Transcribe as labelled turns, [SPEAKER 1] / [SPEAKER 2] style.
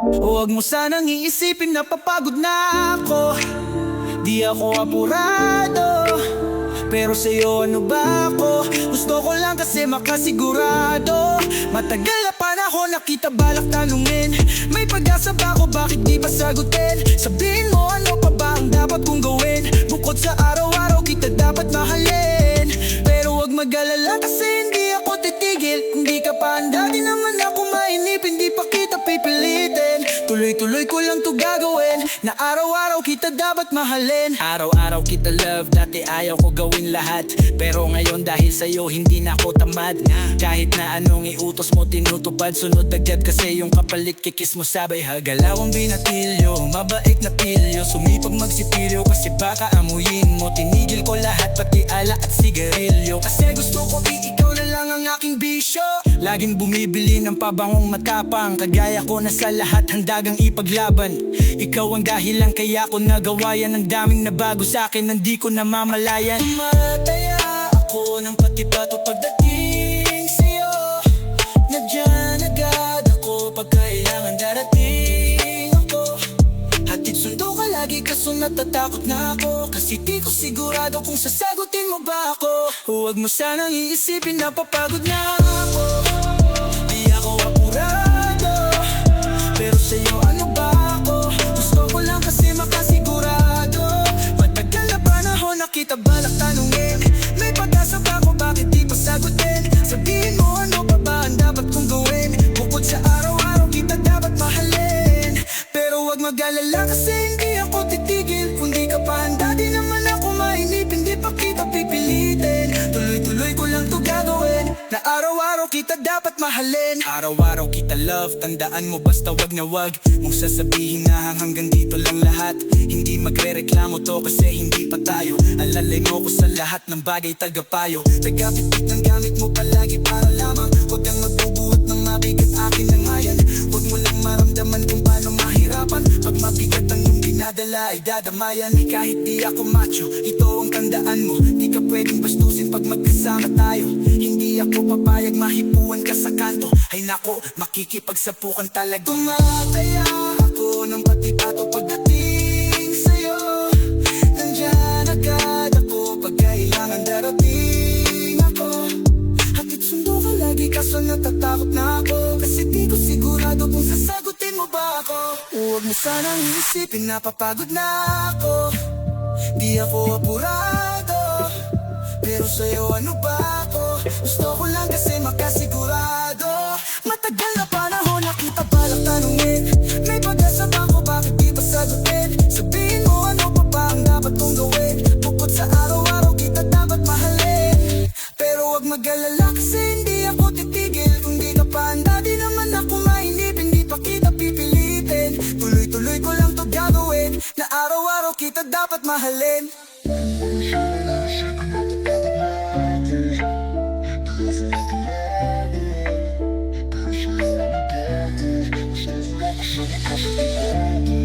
[SPEAKER 1] Huwag mo sanang iisipin na papagod na ako Di ako apurado Pero sa'yo ano ba ako? Gusto ko lang kasi makasigurado Matagal na panahon nakita balak tanungin May pag-asa ba ako? Bakit di ba sagutin? Sabihin mo ano pa ba ang dapat kong gawin? Bukod sa araw-araw kita dapat mahalin Pero wag mag-alala kasi Tuloy-tuloy ko lang to gagawin. Na araw-araw kita dapat mahalin. Araw-araw kita love Dati ayaw ko gawin lahat. Pero ngayon dahil sa'yo hindi na ako tamad. Kahit na anong iutos mo tinutupad. Sunod agad kasi yung kapalit kikis mo sabay. Hagalawang binatilyo Mabait na pilyo. Sumipag magsipilyo Kasi baka amuyin mo. Tinigil ko lahat pati ala at sigarilyo. Kasi gusto ko di ikaw na lang ang aking bisyo Laging bumibili ng pabangong matapang Kagaya ko na sa lahat handagang ipaglaban. Ikaw ang dahilan kaya ko nagawa yan Ang daming nabago sa akin hindi ko namamalayan. Mataya ako ng pati bato pagdating sa'yo. Nadyan agad ako pag kailangan darating ako. Hatid sundo ka lagi kaso natatakot na ako. Kasi di ko sigurado kung sasagutin mo ba ako. Huwag mo sanang iisipin na papagod na ako mag-alala kasi hindi ako titigil. Kung di ka pa handa di naman ako mainip. Hindi pa kita pipilitin. Tuloy-tuloy ko lang to gagawin. Na araw-araw kita dapat mahalin. Araw-araw kita love Tandaan mo basta wag na wag. Mong sasabihin na hanggang dito lang lahat. Hindi magre-reklamo to kasi hindi pa tayo. Alalay mo ko sa lahat ng bagay tagapayo. Tagapit ng gamit mo palagi para lamang. Huwag kang magbubuhat lang maramdaman kung paano mahirapan. Pag mabigat ang iyong dinadala ay dadamayan. Kahit di ako macho, ito ang tandaan mo. Di ka pwedeng bastusin pag magkasama tayo. Hindi ako papayag mahipuan ka sa kanto. Ay nako, makikipagsapukan talaga. Tumataya ako ng pati pato pagdating sa'yo. Nandyan agad ako pag kailangan darating ako. Hatid sundo ka lagi kaso natatakot na ako. Kasi di ko sigurado kung sasagutin ba ako. Huwag mo sanang isipin na papagod na ako. Di ako apurado. Pero sa'yo ano ba ako? Gusto ko lang kasi makasigurado Matagal na panahon nakita balak tanungin. May pag-asa ba ako bakit di pa sagutin? Sabihin mo ano pa ba ang dapat kong gawin? Bukod sa araw-araw kita dapat mahalin. Pero wag mag-alala kasi Ko lang to gagawin Na araw-araw kita dapat mahalin Thank you.